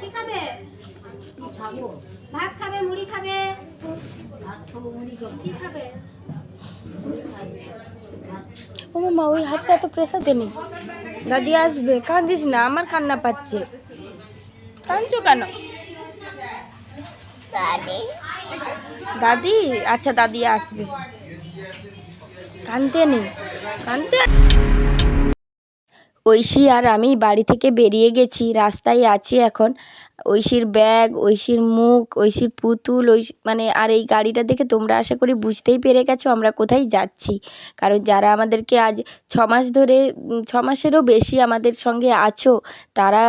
কি খাবে? খাব ভাত খাবে মুড়ি খাবে? ভাত খাব মুড়ি খাব কি খাবে? ও মামা ওই হাতটা এত প্রেসার দেনি দাদি আসবে কাঁদিস না আমার কান্না পাচ্ছে। কাঁদছো কেন? দাদি। আচ্ছা দাদি আসবে। কানতে নেই কানতে ঐশী আর আমি বাড়ি থেকে বেরিয়ে গেছি রাস্তায় আছি এখন। ঐশীর ব্যাগ ঐশীর মুখ ঐশীর পুতুল ঐশী মানে আর এই গাড়িটা দেখে তোমরা আশা করি বুঝতেই পেরে গেছো আমরা কোথায় যাচ্ছি। কারণ যারা আমাদেরকে আজ ছ মাস ধরে উম, ছ মাসেরও বেশি আমাদের সঙ্গে আছো তারা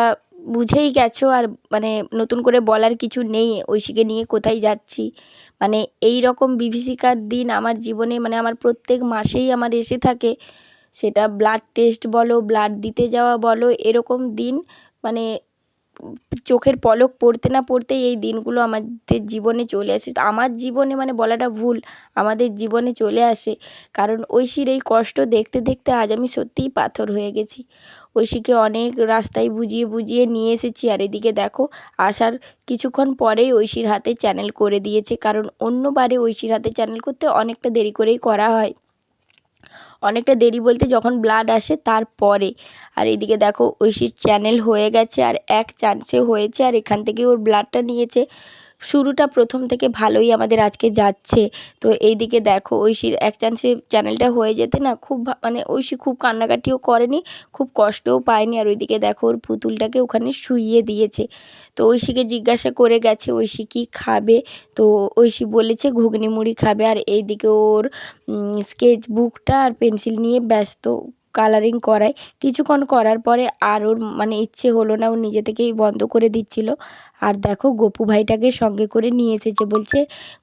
বুঝেই গেছো আর মানে নতুন করে বলার কিছু নেই ঐশীকে নিয়ে কোথায় যাচ্ছি। মানে এই রকম বিভীষিকার দিন আমার জীবনে মানে আমার প্রত্যেক মাসেই আমার এসে থাকে। সেটা ব্লাড টেস্ট বলো ব্লাড দিতে যাওয়া বলো, এরকম দিন মানে চোখের পলক পড়তে না পড়তেই এই দিনগুলো আমাদের জীবনে চলে আসে। আমার জীবনে মানে বলাটা ভুল, আমাদের জীবনে চলে আসে। কারণ ঐশীর এই কষ্ট দেখতে দেখতে আজ আমি সত্যিই পাথর হয়ে গেছি। ঐশীকে অনেক রাস্তায় বুঝিয়ে বুঝিয়ে নিয়ে এসেছি। আর এদিকে দেখো, আসার কিছুক্ষণ পরেই ঐশীর হাতে চ্যানেল করে দিয়েছে। কারণ অন্যবারে ঐশীর হাতে চ্যানেল করতে অনেকটা দেরি করেই করা হয়। অনেকটা দেরি বলতে যখন ব্লাড আসে তারপরে। আর এদিকে দেখো ঐশীর চ্যানেল হয়ে গেছে আর এক চান্সে হয়েছে আর এখান থেকে ওর ব্লাডটা নিয়েছে। শুরুটা প্রথম থেকে ভালোই আমাদের আজকে যাচ্ছে। তো এইদিকে দেখো ঐশীর এক চান্সে চ্যানেলটা হয়ে যেতে না খুব মানে ঐশী খুব কান্নাকাটিও করেনি, খুব কষ্টও পায়নি। আর ওইদিকে দেখো ওর পুতুলটাকে ওখানে শুইয়ে দিয়েছে। তো ঐশীকে জিজ্ঞাসা করে গেছে ঐশী কী খাবে? তো ঐশী বলেছে ঘুগনি মুড়ি খাবে। আর এইদিকে ওর স্কেচ বুকটা আর পেন্সিল নিয়ে ব্যস্ত কালারিং করায়। কিছুক্ষণ করার পরে আর ওর মানে ইচ্ছে হলো না, ও নিজে থেকেই বন্ধ করে দিচ্ছিল। আর দেখো গপু ভাইটাকে সঙ্গে করে নিয়ে এসেছে। বলছে,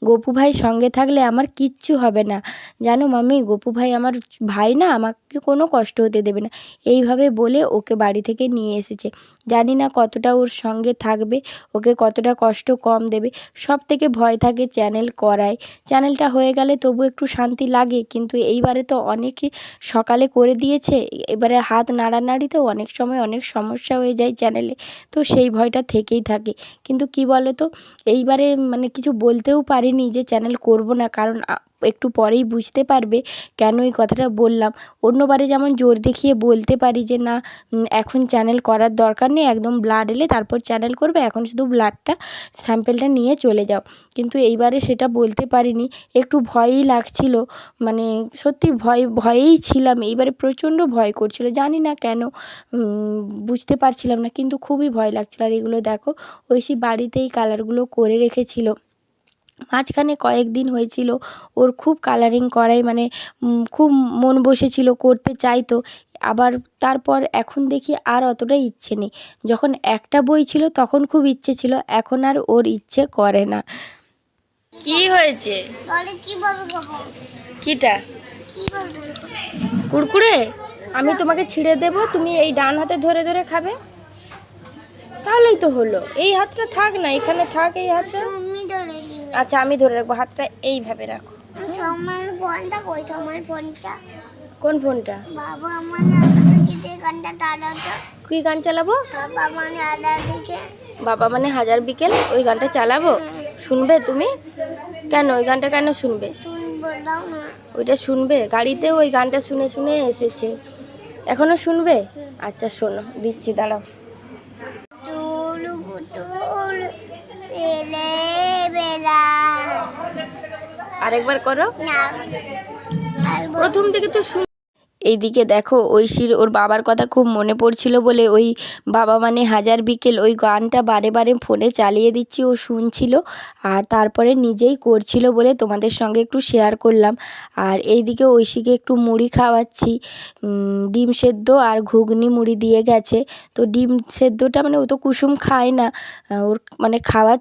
গপু ভাই সঙ্গে থাকলে আমার কিচ্ছু হবে না। জানো মামি গপু ভাই আমার ভাই না, আমাকে কোনো কষ্ট হতে দেবে না। এইভাবে বলে ওকে বাড়ি থেকে নিয়ে এসেছে। জানি না কতটা ওর সঙ্গে থাকবে, ওকে কতটা কষ্ট কম দেবে। সব থেকে ভয় থাকে চ্যানেল করায়। চ্যানেলটা হয়ে গেলে তবু একটু শান্তি লাগে, কিন্তু এইবারে তো অনেকে সকালে করে দিয়েছে। এবারে হাত নাড়ানাড়িতেও অনেক সময় অনেক সমস্যা হয়ে যায় চ্যানেলে তো সেই ভয়টা থেকেই থাকে। কিন্তু কী বলো তো এইবারে মানে কিছু বলতেও পারিনি যে চ্যানেল করব না। কারণ একটু পরেই বুঝতে পারবে কেন এই কথাটা বললাম। অন্যবারে যেমন জোর দেখিয়ে বলতে পারি যে, না এখন চ্যানেল করার দরকার নেই, একদম ব্লাড এলে তারপর চ্যানেল করবে, এখন শুধু ব্লাডটা স্যাম্পেলটা নিয়ে চলে যাও। কিন্তু এইবারে সেটা বলতে পারিনি, একটু ভয়ই লাগছিল মানে সত্যি ভয়, ভয়েই ছিলাম। এইবারে প্রচণ্ড ভয় করছিল, জানি না কেন বুঝতে পারছিলাম না, কিন্তু খুবই ভয় লাগছিল। আর এগুলো দেখো ওই ঐশী বাড়িতেই কালারগুলো করে রেখেছিল। মাঝখানে কয়েকদিন হয়েছিল ওর খুব কালারিং করাই মানে খুব মন বসেছিল করতে চাইতো আবার তারপর এখন দেখি আর অতটা ইচ্ছে নেই। যখন একটা বই ছিল তখন খুব ইচ্ছে ছিল এখন আর ওর ইচ্ছে করে না। কি হয়েছে? তাহলে কীভাবে খাব কিটা? কুরকুরে? আমি তোমাকে ছিঁড়ে দেব তুমি এই ডান হাতে ধরে ধরে খাবে। তাহলেই তো হলো। এই হাতটা থাক না এখানে থাক এই হাতটা আচ্ছা আমি ধরে রাখব হাতটা এইভাবে রাখো। আমার ফোনটা কই? তোমার ফোনটা? কোন ফোনটা? বাবা আমার আদা থেকে গানটা দাঁড়াতো কি গান চালাবো? বাবা মানে আদা থেকে। বাবা মানে হাজার বিকেল ওই গানটা চালাবো? শুনবে তুমি? কেন ওই গানটা কেন শুনবে? ওইটা শুনবে? গাড়িতে ওই গানটা শুনে শুনে এসেছে। এখনও শুনবে? আচ্ছা শোনো দিচ্ছি দাঁড়াও তুল পুতুল পেলে বেলা আরেকবার করো। প্রথম থেকে তো শুন এইদিকে দেখো ঐশীর ওর বাবার কথা খুব মনে পড়ছিল বলে ওই বাবা মানে হাজার বিকেল ওই গানটা বারে বারে ফোনে চালিয়ে দিচ্ছি ও শুনছিল আর তারপরে নিজেই করছিল বলে তোমাদের সঙ্গে একটু শেয়ার করলাম। আর এইদিকে ঐশীকে একটু মুড়ি খাওয়াচ্ছি। ডিম সেদ্ধ আর ঘুগনি মুড়ি দিয়ে গেছে। তো ডিম সেদ্ধটা মানে ও তো কুসুম খায় না ওর মানে খাওয়া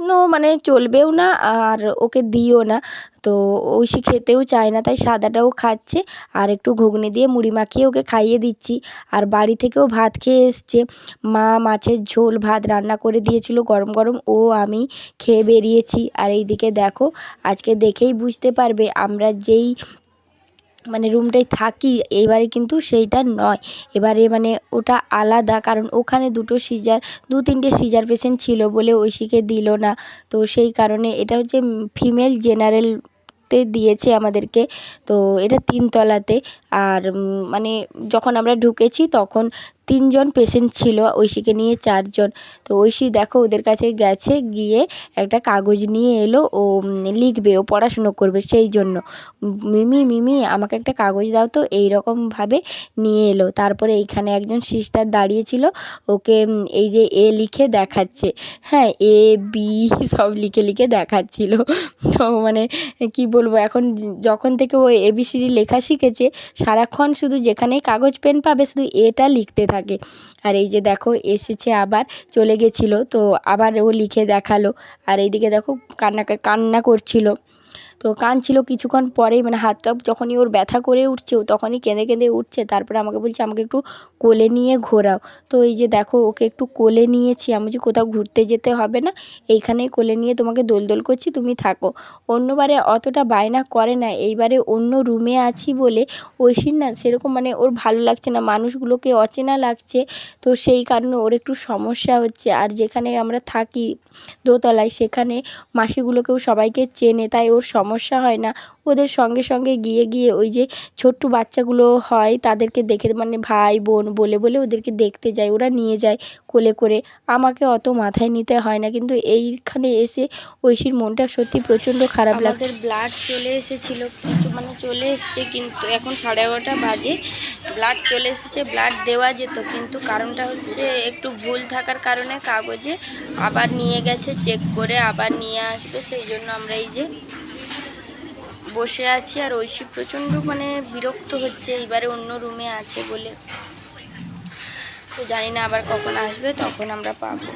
নো মানে চলবেও না, আর ওকে দিও না। তো ঐশী খেতেও চায় না, তাই সাদাটাও খাচ্ছে। আর একটু ঘুগনি দিয়ে মুড়ি মাখিয়ে ওকে খাইয়ে দিচ্ছি। আর বাড়ি থেকেও ভাত খেয়ে এসছে। মা মাছের ঝোল, ভাত রান্না করে দিয়েছিল গরম গরম। ও, আমি খেয়ে বেরিয়েছি। আর এইদিকে দেখো, আজকে দেখেই বুঝতে পারবে, আমরা যেই মানে রুমটায় থাকি, এবারে কিন্তু সেইটা নয়। এবারে মানে ওটা আলাদা, কারণ ওখানে দুটো সিজার দু তিনটে সিজার পেশেন্ট ছিল বলে ঐশীকে দিল না। তো সেই কারণে এটা হচ্ছে ফিমেল জেনারেল তে দিয়েছে আমাদেরকে। তো এটা তিনতলাতে। আর মানে যখন আমরা ঢুকেছি তখন তিনজন পেশেন্ট ছিল, ঐশীকে নিয়ে চারজন। তো ঐশী দেখো ওদের কাছে গেছে, গিয়ে একটা কাগজ নিয়ে এলো, ও লিখবে, ও পড়াশুনো করবে সেই জন্য। মিমি মিমি, আমাকে একটা কাগজ দাও তো এই রকমভাবে নিয়ে এলো। তারপরে এইখানে একজন সিস্টার দাঁড়িয়েছিল ওকে এই যে এ লিখে দেখাচ্ছে। হ্যাঁ এ, বি, সব লিখে লিখে দেখাচ্ছিল। তো মানে কি বলব, এখন যখন থেকে ও এবিসিডি লেখা শিখেছে, সারাক্ষণ শুধু যেখানেই কাগজ পেন পাবে, শুধু এটা লিখতে থাকে। আর এই যে দেখো, এসেছে আবার, চলে গেছিল, তো আবার ও লিখে দেখাল। আর এইদিকে দেখো কান্না কান্না করছিল। তো কাঁদছিল কিছুক্ষণ পরেই মানে হাতটা যখনই ওর ব্যথা করে উঠছে তখনই কেঁদে কেঁদে উঠছে। তারপরে আমাকে বলছে, আমাকে একটু কোলে নিয়ে ঘোরাও। তো এই যে দেখো, ওকে একটু কোলে নিয়েছি। আমি যে কোথাও ঘুরতে যেতে হবে না, এইখানেই কোলে নিয়ে তোমাকে দোল দোল করছি, তুমি থাকো। অন্যবারে অতটা বায়না করে না, এইবারে অন্য রুমে আছি বলে ঐশীর না সেরকম মানে ওর ভালো লাগছে না, মানুষগুলোকে অচেনা লাগছে। তো সেই কারণে ওর একটু সমস্যা হচ্ছে। আর যেখানে আমরা থাকি দোতলায়, সেখানে মাসিগুলোকেও সবাইকে চেনে, তাই ওর সমস্যা হয় না। ওদের সঙ্গে সঙ্গে গিয়ে গিয়ে ওই যে ছোট্ট বাচ্চাগুলো হয় তাদেরকে দেখে মানে ভাই, বোন বলে বলে ওদেরকে দেখতে যায়, ওরা নিয়ে যায় কোলে করে। আমাকে অত মাথায় নিতে হয় না। কিন্তু এইখানে এসে ঐশীর মনটা সত্যি প্রচণ্ড খারাপ লাগে ব্লাড চলে এসেছিল কিন্তু মানে চলে এসছে কিন্তু এখন সাড়ে এগারোটা বাজে। ব্লাড চলে এসেছে ব্লাড দেওয়া যেত কিন্তু কারণটা হচ্ছে একটু ভুল থাকার কারণে কাগজে আবার নিয়ে গেছে চেক করে আবার নিয়ে আসবে। সেই জন্য আমরা এই যে বসে আছি আর ঐশী প্রচণ্ড মানে বিরক্ত হচ্ছে এবারে অন্য রুমে আছে বলে। তো জানি না আবার কখন আসবে, তখন আমরা পাবো।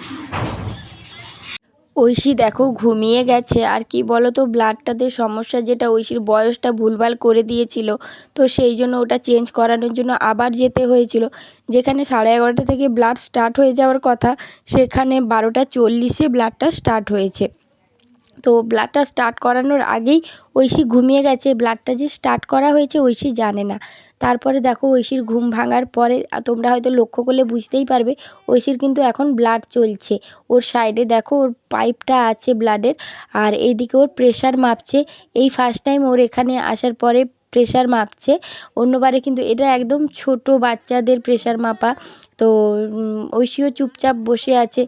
ঐশী দেখো ঘুমিয়ে গেছে, আর কি বলো তো ব্লাডটাতে সমস্যা যেটা, ঐশীর বয়সটা ভুলভাল করে দিয়েছিল। তো সেই জন্য ওটা চেঞ্জ করানোর জন্য আবার যেতে হয়েছিল। যেখানে সাড়ে এগারোটা থেকে ব্লাড স্টার্ট হয়ে যাওয়ার কথা, সেখানে বারোটা চল্লিশে ব্লাডটা স্টার্ট হয়েছে। তো ব্লাডটা স্টার্ট করানোর আগেই ঐশী ঘুমিয়ে গেছে। ব্লাডটা যে স্টার্ট করা হয়েছে ঐশী জানে না। তারপরে দেখো ঐশীর ঘুম ভাঙার পরে তোমরা হয়তো লক্ষ্য করলে বুঝতেই পারবে, ঐশীর কিন্তু এখন ব্লাড চলছে। ওর সাইডে দেখো ওর পাইপটা আছে ব্লাডের, আর এইদিকে ওর প্রেশার মাপছে। এই ফার্স্ট টাইম ওর এখানে আসার পরে প্রেশার মাপছে। অন্যবারে কিন্তু এটা একদম ছোট বাচ্চাদের প্রেশার মাপা। তো ঐশীও চুপচাপ বসে আছে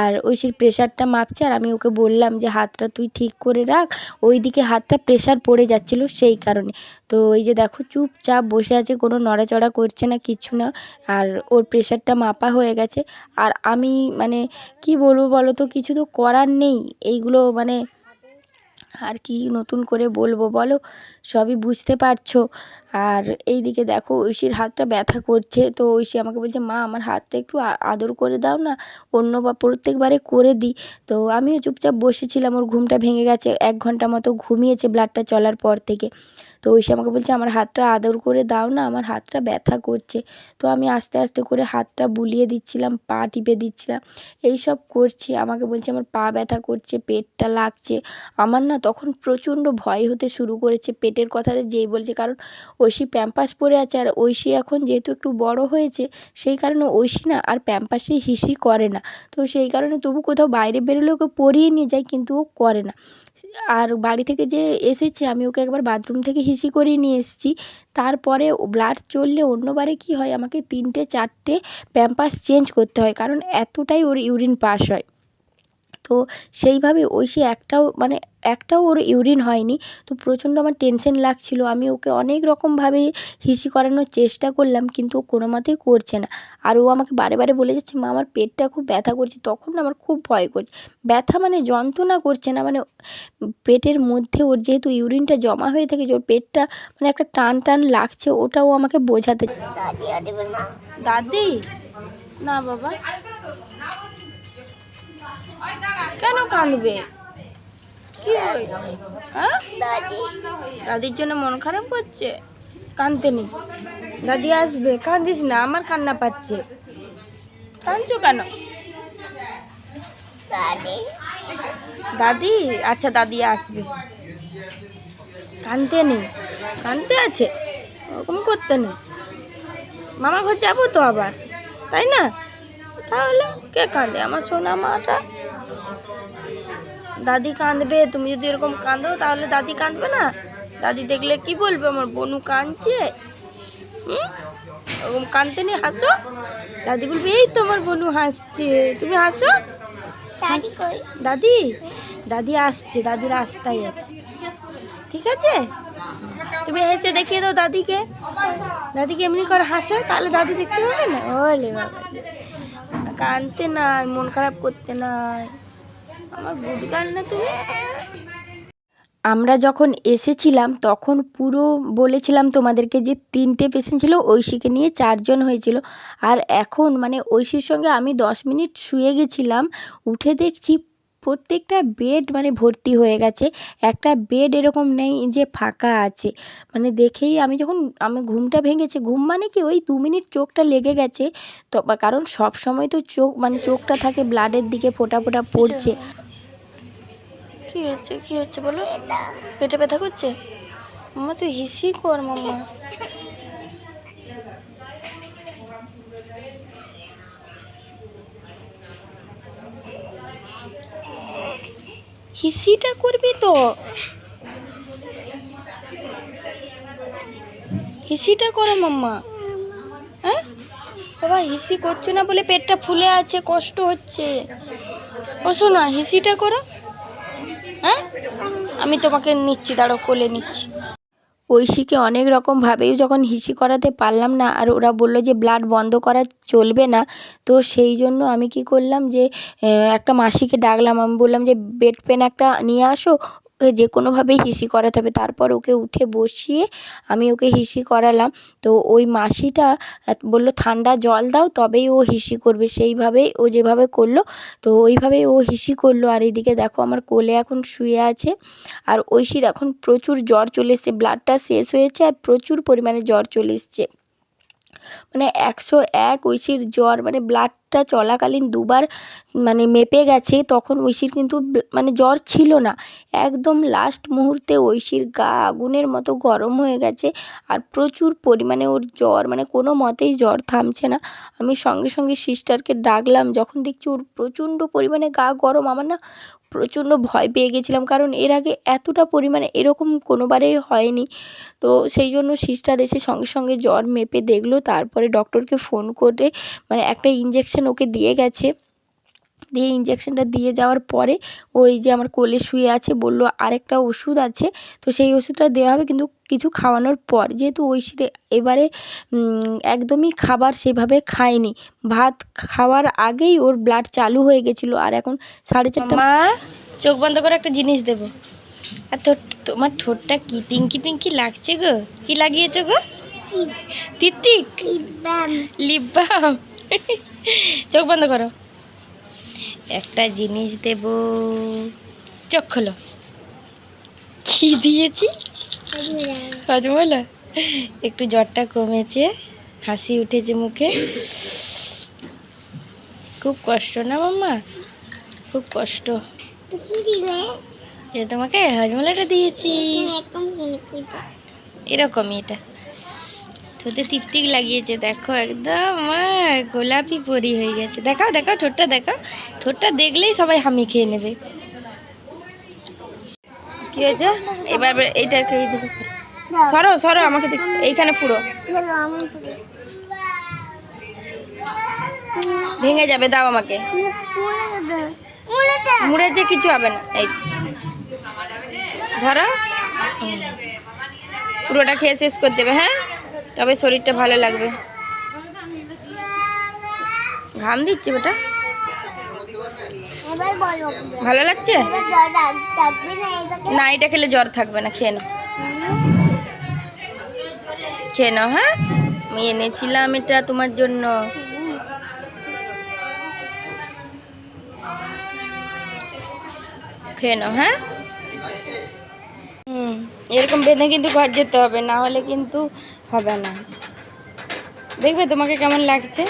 আর ঐশীর প্রেশারটা মাপছে আর আমি ওকে বললাম যে, হাতটা তুই ঠিক করে রাখ। ওইদিকে হাতটা প্রেশার পড়ে যাচ্ছিল সেই কারণে। তো এই যে দেখো, চুপচাপ বসে আছে, কোনো নড়াচড়া করছে না কিচ্ছু না। আর ওর প্রেশারটা মাপা হয়ে গেছে। আর আমি মানে কি বলব বলো তো, কিছু তো করার নেই। এইগুলো মানে আর কি নতুন করে বলব বলো? সবই বুঝতে পারছ। আর এই দিকে দেখো ঐশীর হাতটা ব্যথা করছে। তো ঐশী আমাকে বলছে, মা, আমার হাতটা একটু আদর করে দাও না, অন্য বা প্রত্যেকবারে করে দিই। তো আমিও চুপচাপ বসেছিলাম, ওর ঘুমটা ভেঙে গেছে, এক ঘণ্টা মতো ঘুমিয়েছে ব্লাডটা চলার পর থেকে। তো ঐশী আমাকে বলছে, আমার হাতটা আদর করে দাও না, আমার হাতটা ব্যথা করছে। তো আমি আস্তে আস্তে করে হাতটা বুলিয়ে দিচ্ছিলাম, পা টিপে দিচ্ছিলাম। এই সব করছি, আমাকে বলছে, আমার পা ব্যথা করছে, পেটটা লাগছে। আমার না তখন প্রচণ্ড ভয় হতে শুরু করেছে পেটের কথাটা যেই বলছে, কারণ ঐশী প্যাম্পাস পরে আছে, আর ঐশী এখন যেহেতু একটু বড় হয়েছে, সেই কারণে ঐশী না আর প্যাম্পাসে হিসি করে না। তো সেই কারণে তবু কোথাও বাইরে বেরোলে ওকে পরিয়ে নিয়ে যায়, কিন্তু ও করে না। আর বাড়ি থেকে যে এসেছে, আমি ওকে একবার বাথরুম থেকে হিসি করিয়ে নিয়ে এসেছি। তারপরে ব্লাড চললে অন্যবারে কি হয়? আমাকে তিনটে, চারটে প্যাম্পার্স চেঞ্জ করতে হয়, কারণ এতটাই ওর ইউরিন পাস হয়। তো সেইভাবে ঐশী একটাও মানে একটাও ওর ইউরিন হয়নি তো প্রচণ্ড আমার টেনশন লাগছিল আমি ওকে অনেক রকমভাবে হিসি করানোর চেষ্টা করলাম কিন্তু ও কোনো মতেই করছে না আর ও আমাকে বারে বারে বলে যাচ্ছে মা আমার পেটটা খুব ব্যথা করছে তখন না আমার খুব ভয় করছে ব্যথা মানে যন্ত্রণা করছে না মানে পেটের মধ্যে ওর যেহেতু ইউরিনটা জমা হয়ে থাকে যে ওর পেটটা মানে একটা টান টান লাগছে ওটাও আমাকে বোঝাতে দাদি না বাবা কেন কাঁদবে? কি হ্যাঁ? দাদি। দাদির জন্য মন খারাপ করছে? কাঁদতে নেই। দাদি আসবে কাঁদিস না আমার কান্না পাচ্ছে। কাঁদছো কেন? দাদি। দাদি? আচ্ছা দাদি আসবে। কানতে নেই। কানতে আছে? ওরকম করতে নেই। মামা ঘর যাব তো আবার তাই না? তাহলে কে কাঁদে? আমার সোনা মাটা দাদি কাঁদবে তুমি যদি এরকম কাঁদো তাহলে দাদি কাঁদবে না। দাদি দেখলে কি বলবে আমার বনু কাঁদছে। হুম? ওরকম কাঁদতে নেই হাসো। দাদি বলবে এই তো আমার বনু হাসছে। তুমি হাসো? দাদি দাদি? দাদি আসছে দাদি রাস্তায় আছে। ঠিক আছে? তুমি হেসে দেখিয়ে দাও দাদিকে। দাদিকে এমনি করে হাসো তাহলে দাদি দেখতে পাবে না? ওলে বাবা কানতে নাই মন খারাপ করতে নাই। আমার যখন এসেছিলাম, তখন পুরো বলেছিলাম তোমাদেরকে যে তিনটে পেশেন্ট ছিল, ঐশীকে নিয়ে চারজন হয়েছিল। আর এখন মানে ঐশীর সঙ্গে আমি দশ মিনিট শুয়ে গেছিলাম, উঠে দেখছি প্রত্যেকটা বেড মানে ভর্তি হয়ে গেছে। একটা বেড এরকম নেই যে ফাঁকা আছে। মানে দেখেই আমি যখন আমি ঘুমটা ভেঙেছে ঘুম মানে কি ওই দু মিনিট চোখটা লেগে গেছে। তো কারণ সব সময় তো চোখ মানে চোখটা থাকে ব্লাডের দিকে ফোটা ফোটা পড়ছে। কি হচ্ছে কি হচ্ছে বলো? পেটে ব্যথা করছে? মামা তুই হিসি কর মামা হিসিটা করবি তো। হিসিটা করো মাম্মা। হ্যাঁ? বাবা, হিসি করছ না বলে পেটটা ফুলে আছে, কষ্ট হচ্ছে। ও শোনা হিসিটা করো। হ্যাঁ? আমি তোমাকে নিচ্ছি দাঁড়ো কোলে নিচ্ছি। ঐশীকে অনেক রকমভাবেই যখন হিসি করাতে পারলাম না আর ওরা বলল যে ব্লাড বন্ধ করা চলবে না, তো সেই জন্য আমি কি করলাম যে একটা মাসিকে ডাকলাম। আমি বললাম যে বেড পেন একটা নিয়ে আসো ওকে যে কোনোভাবেই হিসি করাতে হবে। তারপর ওকে উঠে বসিয়ে আমি ওকে হিসি করালাম। তো ওই মাসিটা বলল, ঠান্ডা জল দাও, তবেই ও হিসি করবে। সেইভাবেই ও যেভাবে করল, তো ওইভাবেই ও হিসি করল। আর এইদিকে দেখো আমার কোলে এখন শুয়ে আছে। আর ঐশীর এখন প্রচুর জ্বর চলে এসছে। ব্লাডটা শেষ হয়েছে আর প্রচুর পরিমাণে জ্বর চলে এসছে। মানে একশো এক ঐশীর জ্বর মানে ব্লাডটা চলাকালীন দুবার মানে মেপে গেছে, তখন ঐশীর কিন্তু মানে জ্বর ছিল না। একদম লাস্ট মুহূর্তে ঐশীর গা আগুনের মতো গরম হয়ে গেছে আর প্রচুর পরিমাণে ওর জ্বর মানে কোনো মতেই জ্বর থামছে না। আমি সঙ্গে সঙ্গে সিস্টারকে ডাকলাম, যখন দেখছি ওর প্রচণ্ড পরিমাণে গা গরম, আমার না প্রচণ্ড ভয় পেয়ে গেছিলাম, কারণ এর আগে এতটা পরিমাণে এরকম কোনোবারেই হয়নি। তো সেই জন্য সিস্টার এসে সঙ্গে সঙ্গে জ্বর মেপে দেখল, তারপরে ডক্টরকে ফোন করে মানে একটা ইঞ্জেকশন ওকে দিয়ে গেছে। দিয়ে ইঞ্জেকশনটা দিয়ে যাওয়ার পরে ওই যে আমার কোলে শুয়ে আছে বলল আরেকটা ওষুধ আছে। তো সেই ওষুধটা দেওয়া হবে কিন্তু কিছু খাওয়ানোর পর। যেহেতু ওই এবারে একদমই খাবার সেভাবে খায়নি। ভাত খাওয়ার আগেই ওর ব্লাড চালু হয়ে গেছিল আর এখন সাড়ে চারটা মা চোখ বন্ধ করে একটা জিনিস দেবো। আর তোর তোমার ঠোঁটটা কি পিঙ্কি পিঙ্কি লাগছে গো? কি লাগিয়েছো গো? তিতিক ব্যাম লিপ বাম? চোখ বন্ধ করো। একটা জিনিস দেব। চোখ খোলো। কি দিয়েছি? হজমলা। একটু জ্বরটা কমেছে হাসি উঠেছে মুখে। খুব কষ্ট না মাম্মা? খুব কষ্ট। তোমাকে হজমলাটা দিয়েছি। এরকমই এটা। ঠোঁটে টিকটিক লাগিয়েছে, দেখো একদম, আমার গোলাপি পরি হয়ে গেছে। দেখাও দেখাও, ঠোঁটটা দেখাও। ঠোঁটটা দেখলেই সবাই হামি খেয়ে নেবে। কি হয়েছে? এবার এইটা এই। দাও সরো সরো, আমাকে দেখ, এইখানে পুরো ভেঙে যাবে, দাও আমাকে। মুড়ে যে কিছু হবে না, এই ধরো। পুরোটা খেয়ে শেষ করে দেবে হ্যাঁ? তবে শরীরটা ভালো লাগবে। ঘাম দিচ্ছে বেটা? ভালো লাগছে? না, এটা খেলে জ্বর থাকবে না, খেয়ে নাও। খেয়ে নাও হ্যাঁ? আমি এনেছিলাম এটা তোমার জন্য। খেয়ে নাও হ্যাঁ? হুম, এরকম বেঁধে কিন্তু ঘর যেতে হবে, না হলে কিন্তু হবে না। দেখবে তোমাকে কেমন লাগছে?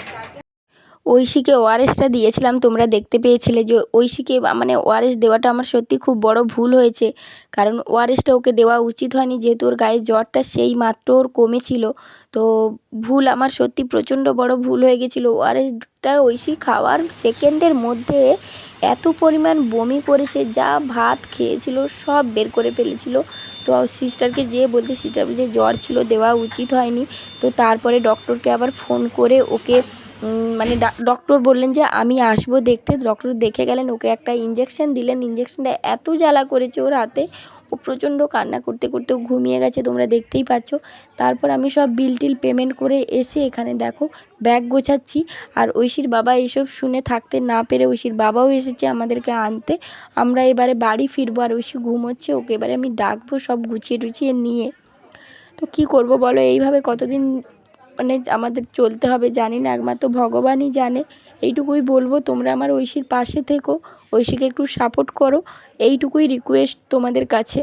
ঐশীকে ওআরএসটা দিয়েছিলাম, তোমরা দেখতে পেয়েছিলে যে ঐশীকে মানে ওআরএস দেওয়াটা আমার সত্যি খুব বড় ভুল হয়েছে। কারণ ওআরএসটা ওকে দেওয়া উচিত হয়নি, যেহেতু ওর গায়ে জ্বরটা সেই মাত্র ওর কমেছিল। তো ভুল আমার সত্যি প্রচণ্ড বড় ভুল হয়ে গেছিল। ওআরএসটা ঐশী খাওয়ার সেকেন্ডের মধ্যে এত পরিমাণ বমি করেছে, যা ভাত খেয়েছিল, সব বের করে ফেলেছিল। তো সিস্টারকে যেয়ে বলতে সিস্টার বলছে, জ্বর ছিল, দেওয়া উচিত হয়নি। তো তারপরে ডক্টরকে আবার ফোন করে ওকে মানে ডক্টর বললেন যে, আমি আসব দেখতে। ডক্টর দেখে গেলেন, ওকে একটা ইঞ্জেকশন দিলেন। ইঞ্জেকশনটা এত জ্বালা করেছে ওর হাতে। ও প্রচণ্ড কান্না করতে করতে ও ঘুমিয়ে গেছে, তোমরা দেখতেই পাচ্ছ। তারপর আমি সব বিল টিল পেমেন্ট করে এসে এখানে দেখো ব্যাগ গোছাচ্ছি। আর ঐশীর বাবা এইসব শুনে থাকতে না পেরে ঐশীর বাবাও এসেছে আমাদেরকে আনতে। আমরা এবারে বাড়ি ফিরবো আর ঐশী ঘুমোচ্ছে, ওকে এবারে আমি ডাকবো সব গুছিয়ে টুছিয়ে নিয়ে। তো কি করব বলো, এইভাবে কতদিন মানে আমাদের চলতে হবে, জানি না, একমাত্র ভগবানই জানে। এইটুকুই বলব, তোমরা আমার ঐশীর পাশে থেকো, ঐশীকে একটু সাপোর্ট করো। এইটুকুই রিকোয়েস্ট তোমাদের কাছে।